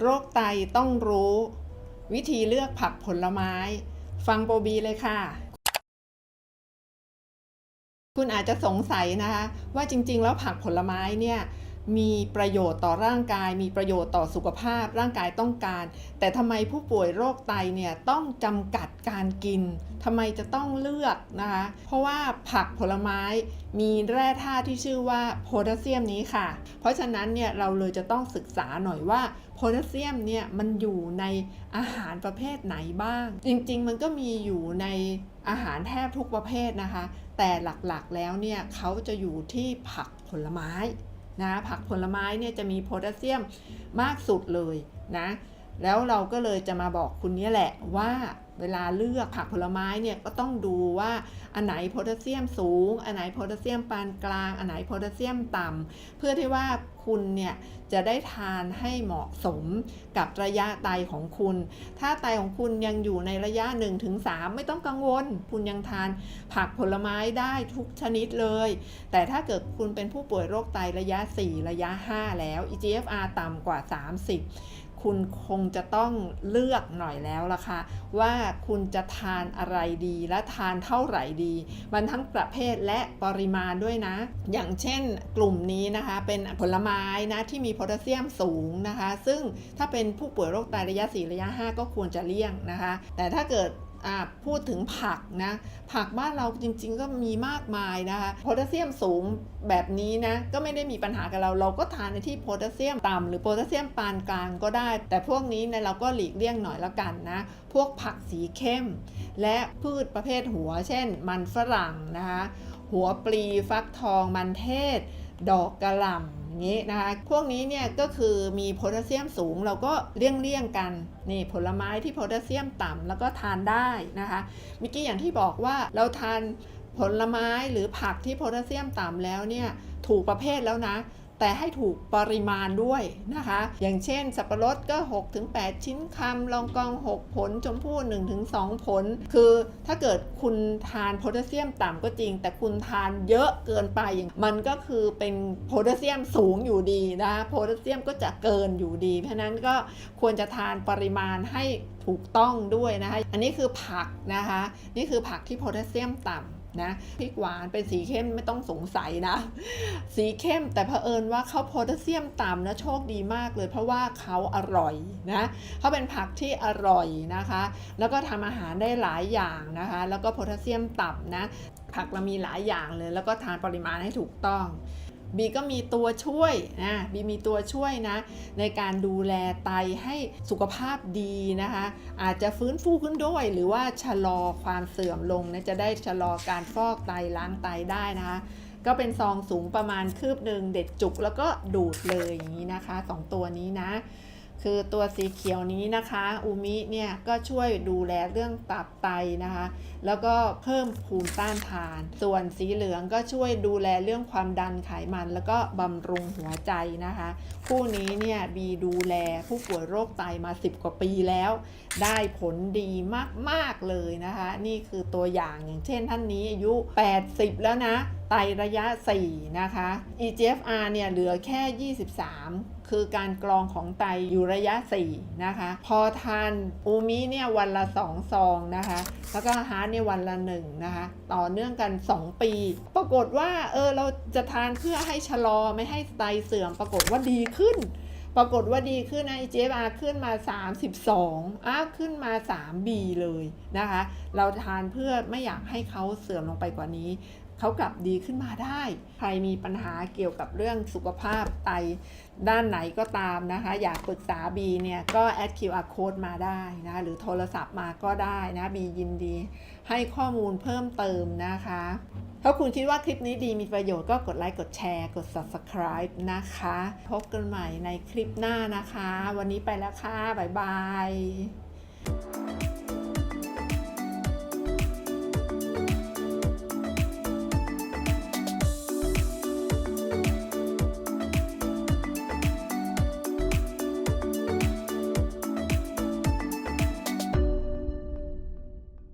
โรคไตต้องรู้ วิธีเลือกผักผลไม้ ฟังโบบีเลยค่ะ คุณอาจจะสงสัยนะคะ ว่าจริง ๆ แล้วผักผลไม้เนี่ย มีประโยชน์ต่อร่างกาย มีประโยชน์ต่อสุขภาพ ร่างกายต้องการ แต่ทำไมผู้ป่วยโรคไตเนี่ยต้องจำกัดการกินทำไมจะต้องเลือกนะคะ เพราะว่าผักผลไม้มีแร่ธาตุที่ชื่อว่าโพแทสเซียมนี้ค่ะ เพราะฉะนั้นเนี่ยเราเลยจะต้องศึกษาหน่อยว่าโพแทสเซียมเนี่ยมันอยู่ในอาหารประเภทไหนบ้าง จริงๆ มันก็มีอยู่ในอาหารแทบทุกประเภทนะคะ แต่หลักๆแล้วเนี่ยเขาจะอยู่ที่ผักผลไม้ นะผักผลไม้เนี่ยจะมีโพแทสเซียมมากสุดเลยนะ แล้วเราก็เลยจะมาบอกคุณนี่แหละว่าเวลาเลือกผักผลไม้เนี่ยก็ต้องดูว่าอันไหนโพแทสเซียมสูง อันไหนโพแทสเซียมปานกลาง อันไหนโพแทสเซียมต่ำเพื่อที่ว่าคุณเนี่ยจะได้ทานให้เหมาะสมกับระยะไตของคุณ ถ้าไตของคุณยังอยู่ในระยะ 1-3 ไม่ต้องกังวล คุณยังทานผักผลไม้ได้ทุกชนิดเลย แต่ถ้าเกิดคุณเป็นผู้ป่วยโรคไตระยะ 4 ระยะ 5 แล้ว eGFR ต่ำกว่า 30 คุณคงจะต้องเลือกหน่อยแล้วล่ะค่ะว่าคุณจะทานอะไรดีและทานเท่าไหร่ดี มันทั้งประเภทและปริมาณด้วยนะ อย่างเช่นกลุ่มนี้นะคะ เป็นผลไม้นะที่มีโพแทสเซียมสูงนะคะ ซึ่งถ้าเป็นผู้ป่วยโรคไตระยะ 4 ระยะ 5 ก็ควรจะเลี่ยงนะคะ แต่ถ้าเกิด พูดถึงผักนะ ผักบ้านเราจริง ๆ ก็มีมากมายนะคะโพแทสเซียมสูงแบบนี้นะก็ไม่ได้มีปัญหากับเราเราก็ทานในที่โพแทสเซียมต่ำหรือโพแทสเซียมปานกลางก็ได้ แต่พวกนี้เนี่ยเราก็หลีกเลี่ยงหน่อยละกันนะ พวกผักสีเข้ม และพืชประเภทหัว เช่น มันฝรั่งนะคะหัวปลีฟักทองมันเทศ ดอกกระหล่ำ อย่างนี้นะคะ พวกนี้เนี่ยก็คือมีโพแทสเซียมสูงเราก็เลี่ยงเลี่ยงกันนี่ผลไม้ที่โพแทสเซียมต่ำแล้วก็ทานได้นะคะเมื่อกี้อย่างที่บอกว่าเราทานผลไม้หรือผักที่โพแทสเซียมต่ำแล้วเนี่ยถูกประเภทแล้วนะ แต่ให้ถูกปริมาณด้วยนะคะ อย่างเช่น สับปะรดก็ 6-8 ชิ้นคำลองกอง 6 ผล ชมพู่ 1-2 ผล คือถ้าเกิดคุณทานโพแทสเซียมต่ำก็จริง แต่คุณทานเยอะเกินไปอย่างมันก็คือเป็นโพแทสเซียมสูงอยู่ดีนะโพแทสเซียมก็จะเกินอยู่ดี เพราะนั้นก็ควรจะทานปริมาณให้ถูกต้องด้วยนะคะ อันนี้คือผักนะคะ นี่คือผักที่โพแทสเซียมต่ำ นะพริกหวานเป็นสีเข้มไม่ต้องสงสัยนะ สีเข้มแต่เผอิญว่าเขาโพแทสเซียมต่ำนะโชคดีมากเลย เพราะว่าเขาอร่อยนะเขาเป็นผักที่อร่อยนะคะ แล้วก็ทำอาหารได้หลายอย่างนะคะ แล้วก็โพแทสเซียมต่ำนะผักเรามีหลายอย่างเลย แล้วก็ทานปริมาณให้ถูกต้อง บีก็มีตัวช่วยนะบีมีตัวช่วยนะ ในการดูแลไตให้สุขภาพดีนะคะ อาจจะฟื้นฟูขึ้นด้วย หรือว่าชะลอความเสื่อมลงนะจะได้ชะลอการฟอกไตล้างไตได้นะคะ ก็เป็นซองสูงประมาณคืบหนึ่งเด็ดจุกแล้วก็ดูดเลยอย่างนี้นะคะสองตัวนี้นะ คือตัวสีเขียวนี้นะคะอูมิเนี่ยก็ช่วยดูแลเรื่องตับไตนะคะ แล้วก็เพิ่มภูมิต้านทาน ส่วนสีเหลืองก็ช่วยดูแลเรื่องความดันไขมัน แล้วก็บำรุงหัวใจนะคะ คู่นี้เนี่ยบีดูแลผู้ป่วยโรคไตมา 10 กว่าปีแล้ว ได้ผลดีมาก ๆ เลยนะคะ นี่คือตัวอย่างอย่างเช่นท่านนี้อายุ 80 แล้วนะ ไตระยะ 4 นะคะ EGFR เนี่ยเหลือแค่ 23 คือการกรองของไตอยู่ระยะ 4 นะคะ พอทานอูมิเนี่ยวันละ 2 ซองนะคะ แล้วก็ฮาร์ดเนี่ยวันละ 1 นะคะ ต่อเนื่องกัน 2 ปี ปรากฏว่าเออเราจะทานเพื่อให้ชะลอไม่ให้ไตเสื่อม ปรากฏว่าดีขึ้น ปรากฏว่าดีขึ้นนะ EGFR ขึ้นมา 32อะขึ้นมา 3B เลยนะคะ เราทานเพื่อไม่อยากให้เขาเสื่อมลงไปกว่านี้ เขากลับดีขึ้นมาได้ ใครมีปัญหาเกี่ยวกับเรื่องสุขภาพไตด้านไหนก็ตามนะคะ อยากปรึกษาบีเนี่ยก็แอด QR code มาได้นะ หรือโทรศัพท์มาก็ได้นะบียินดี ให้ข้อมูลเพิ่มเติมนะคะ ถ้าคุณคิดว่าคลิปนี้ดีมีประโยชน์ก็กดไลค์กดแชร์ กด subscribe นะคะ พบกันใหม่ในคลิปหน้านะคะ วันนี้ไปแล้วค่ะ บ๊ายบาย